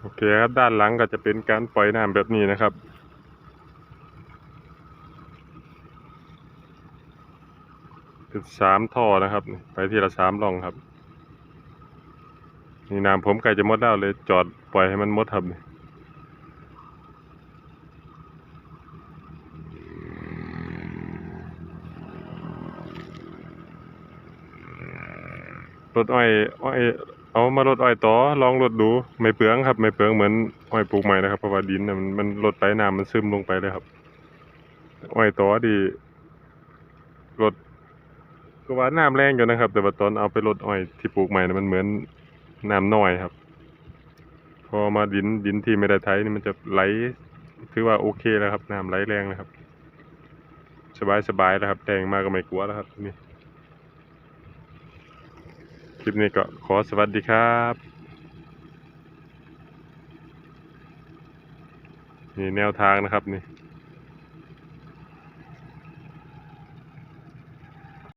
โอเคครับด้านหลังก็จะเป็นการปล่อยน้ำแบบนี้นะครับ เป็นสามท่อนะครับ ไปทีละสามร่องครับ นี่น้ำผมใกล้จะหมดแล้วเลยจอดปล่อยให้มันหมดครับนี่รถอ้อยอ้อย เอามารดอ้อยต่อลองรดดูไม่เปลืองครับ ไม่เปลืองเหมือนอ้อยปลูกใหม่นะครับเพราะว่าดินมันมันรดไปน้ำมันซึมลงไปเลยครับอ้อยต่อดีรดก็ว่าน้ำแรงอยู่นะครับ แต่ว่าตอนเอาไปรดอ้อยที่ปลูกใหม่น่ะมันเหมือนน้ำน้อยครับ พอมาดินดินที่ไม่ได้ไถนี่มันจะไหลถือว่าโอเคแล้วครับน้ำไหลแรงนะครับ สบายสบายแล้วครับแดงมากก็ไม่กลัวแล้วครับนี่ คลิปนี้ก็ขอสวัสดีครับนี่แนวทางนะครับนี่